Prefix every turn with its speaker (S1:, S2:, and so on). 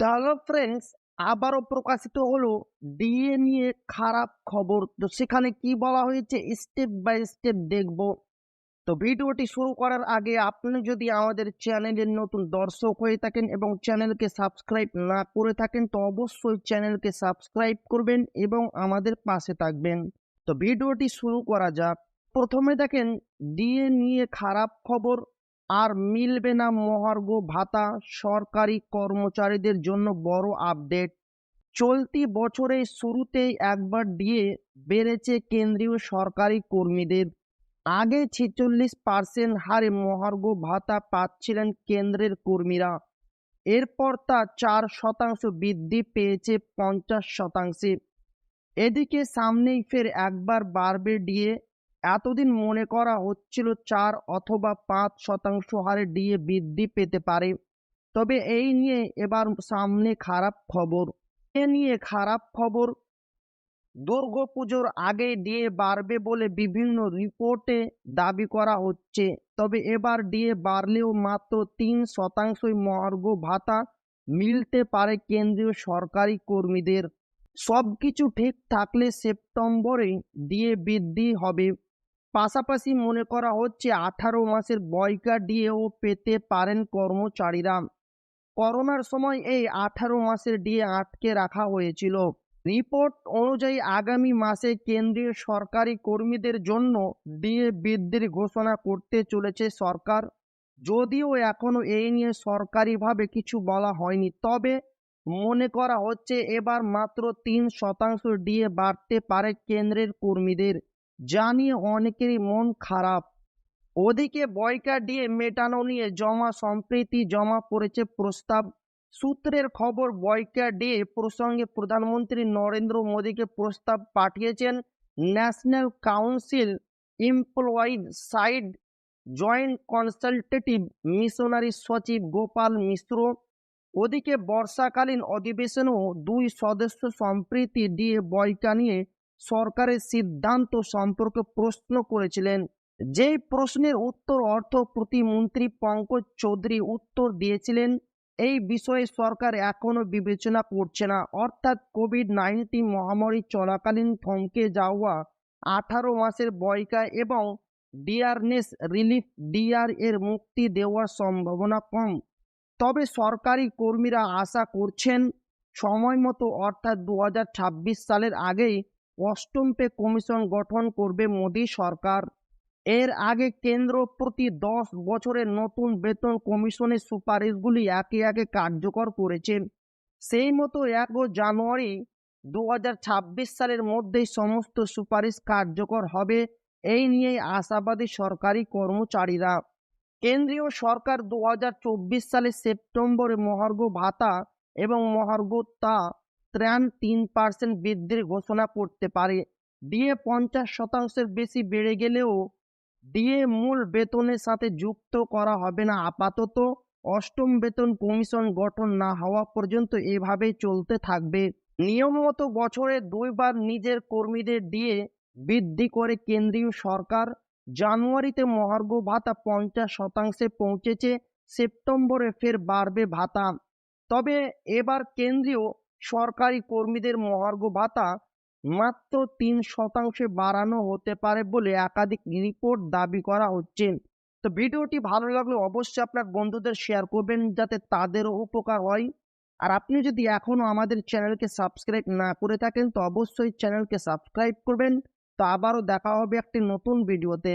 S1: Hello friends আবারও প্রকাশিত হলো ডিএ নিয়ে খারাপ খবর। তো সেখানে কি বলা হয়েছে? স্টেপ বাই স্টেপ দেখব। তো ভিডিওটি শুরু করার আগে আপনি যদি আমাদের চ্যানেলের নতুন দর্শক হয়ে থাকেন এবং চ্যানেলকে সাবস্ক্রাইব না করে থাকেন, তো অবশ্যই চ্যানেলকে সাবস্ক্রাইব করবেন এবং আমাদের পাশে থাকবেন। তো ভিডিওটি শুরু করা যাক। প্রথমে দেখেন ডিএ নিয়ে খারাপ খবর। আর মিলবে না মহার্ঘ ভাতা সরকারি কর্মচারীদের জন্য বড় আপডেট চলতি বছরের শুরুতেই একবার দিয়ে বেড়েছে কেন্দ্রীয় সরকারি কর্মীদের। আগে ছেচল্লিশ পার্সেন্ট হারে মহার্ঘ ভাতা পাচ্ছিলেন কেন্দ্রের কর্মীরা। এরপর তা চার শতাংশ বৃদ্ধি পেয়েছে পঞ্চাশ শতাংশে। এদিকে সামনেই ফের একবার বাড়বে ডিএ এতদিন মনে করা হচ্ছিল চার অথবা পাঁচ শতাংশ হারে ডিএ বৃদ্ধি পেতে পারে। তবে এই নিয়ে এবার সামনে খারাপ খবর। এ নিয়ে খারাপ খবর দুর্গাপুজোর আগে ডিএ বাড়বে বলে বিভিন্ন রিপোর্টে দাবি করা হচ্ছে। তবে এবার ডিএ বাড়লেও মাত্র তিন শতাংশই মর্গ ভাতা মিলতে পারে কেন্দ্রীয় সরকারি কর্মীদের। সব কিছু ঠিক থাকলে সেপ্টেম্বরে ডিএ বৃদ্ধি হবে। পাশাপাশি মনে করা হচ্ছে আঠারো মাসের বয়কা ডিএও পেতে পারেন কর্মচারীরা। করোনার সময় এই আঠারো মাসের ডিএ আটকে রাখা হয়েছিল। রিপোর্ট অনুযায়ী আগামী মাসে কেন্দ্রীয় সরকারি কর্মীদের জন্য ডিএ বৃদ্ধির ঘোষণা করতে চলেছে সরকার। যদিও এখনও এই নিয়ে সরকারিভাবে কিছু বলা হয়নি, তবে মনে করা হচ্ছে এবার মাত্র তিন শতাংশ ডিএ বাড়তে পারে কেন্দ্রের কর্মীদের। যা নিয়ে অনেকেরই মন খারাপ। ওদিকে বয়কা দিয়ে মেটানো নিয়ে জমা সম্প্রীতি জমা পড়েছে প্রস্তাব। সূত্রের খবর, বয়কা ডে প্রসঙ্গে প্রধানমন্ত্রী নরেন্দ্র মোদীকে প্রস্তাব পাঠিয়েছেন National Council employees side joint consultative machinery সচিব গোপাল মিশ্র। ওদিকে বর্ষাকালীন অধিবেশনেও দুই সদস্য সম্প্রীতি দিয়ে বয়কা নিয়ে সরকারের সিদ্ধান্ত সম্পর্কে প্রশ্ন করেছিলেন। যেই প্রশ্নের উত্তর অর্থ প্রতিমন্ত্রী পঙ্কজ চৌধুরী উত্তর দিয়েছিলেন, এই বিষয়ে সরকার এখনও বিবেচনা করছে না। অর্থাৎ কোভিড নাইন্টিন মহামারী চলাকালীন থমকে যাওয়া আঠারো মাসের বয়কা এবং ডিআরনেস রিলিফ ডিআর এর মুক্তি দেওয়ার সম্ভাবনা কম। তবে সরকারি কর্মীরা আশা করছেন, সময় মতো অর্থাৎ দু হাজার ছাব্বিশ সালের আগেই অষ্টম পে কমিশন গঠন করবে মোদী সরকার। এর আগে কেন্দ্র প্রতি দশ বছরের নতুন বেতন কমিশনের সুপারিশগুলি একে একে কার্যকর করেছে। সেই মতো এক জানুয়ারি দু হাজার ছাব্বিশ সালের মধ্যেই সমস্ত সুপারিশ কার্যকর হবে, এই নিয়েই আশাবাদী সরকারি কর্মচারীরা। কেন্দ্রীয় সরকার চব্বিশ সালের সেপ্টেম্বরে মহার্ঘ ভাতা এবং মহার্ঘ তা ত্রাণ তিন পার্সেন্ট বৃদ্ধির ঘোষণা করতে পারে। দিয়ে পঞ্চাশ শতাংশের বেশি বেড়ে গেলেও ডিএ মূল বেতনের সাথে যুক্ত করা হবে না। আপাতত অষ্টম বেতন কমিশন গঠন না হওয়া পর্যন্ত এভাবেই চলতে থাকবে। নিয়ম মতো বছরে দুইবার নিজের কর্মীদের দিয়ে বৃদ্ধি করে কেন্দ্রীয় সরকার জানুয়ারিতে মহার্ঘ ভাতা পঞ্চাশ শতাংশে পৌঁছেছে, সেপ্টেম্বরে ফের বাড়বে ভাতা। তবে এবার কেন্দ্রীয় সরকারি কর্মীদের মহার্ঘ ভাতা মাত্র তিন শতাংশে বাড়ানো হতে পারে বলে একাধিক রিপোর্ট দাবি করা হচ্ছে। তো ভিডিওটি ভালো লাগলে অবশ্যই আপনার বন্ধুদের শেয়ার করবেন যাতে তাদেরও উপকার হয়। আর আপনি যদি এখনও আমাদের চ্যানেলকে সাবস্ক্রাইব না করে থাকেন, তো অবশ্যই চ্যানেলকে সাবস্ক্রাইব করবেন। তো আবারও দেখা হবে একটি নতুন ভিডিওতে।